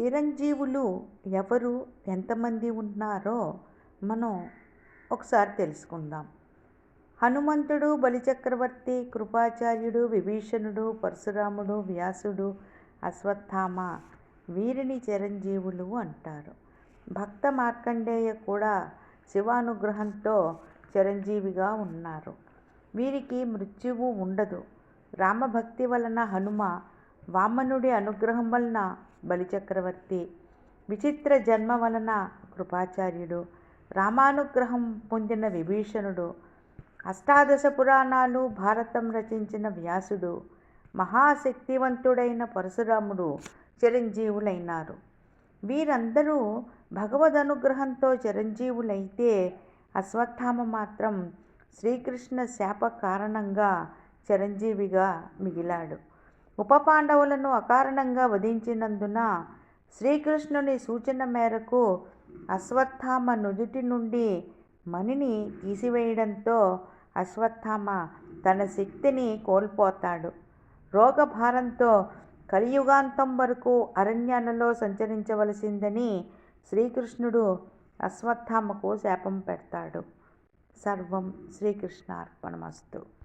చిరంజీవులు ఎవరు? ఎంతమంది ఉన్నారో మనం ఒకసారి తెలుసుకుందాం. హనుమంతుడు బలిచక్రవర్తి కృపాచార్యుడు విభీషణుడు పరశురాముడు వ్యాసుడు అశ్వత్థామ వీరిని చిరంజీవులు అంటారు. భక్త మార్కండేయ కూడా శివానుగ్రహంతో చిరంజీవిగా ఉన్నారు. వీరికి మృత్యువు ఉండదు. రామభక్తి వలన హనుమ వామనుడి అనుగ్రహం వలన బలిచక్రవర్తి విచిత్ర జన్మ వలన కృపాచార్యుడు రామానుగ్రహం పొందిన విభీషణుడు అష్టాదశ పురాణాలు భారతం రచించిన వ్యాసుడు మహాశక్తివంతుడైన పరశురాముడు చిరంజీవులైనారు. వీరందరూ భగవద్ అనుగ్రహంతో చిరంజీవులైతే అశ్వత్థామ మాత్రం శ్రీకృష్ణ శాప కారణంగా చిరంజీవిగా మిగిలాడు. ఉప పాండవులను అకారణంగా వధించినందున శ్రీకృష్ణుని సూచన మేరకు అశ్వత్థామ నుదుటి నుండి మణిని తీసివేయడంతో అశ్వత్థామ తన శక్తిని కోల్పోతాడు. రోగభారంతో కలియుగాంతం వరకు అరణ్యాలలో సంచరించవలసిందని శ్రీకృష్ణుడు అశ్వత్థామకు శాపం పెడతాడు. సర్వం శ్రీకృష్ణార్పణమస్తు.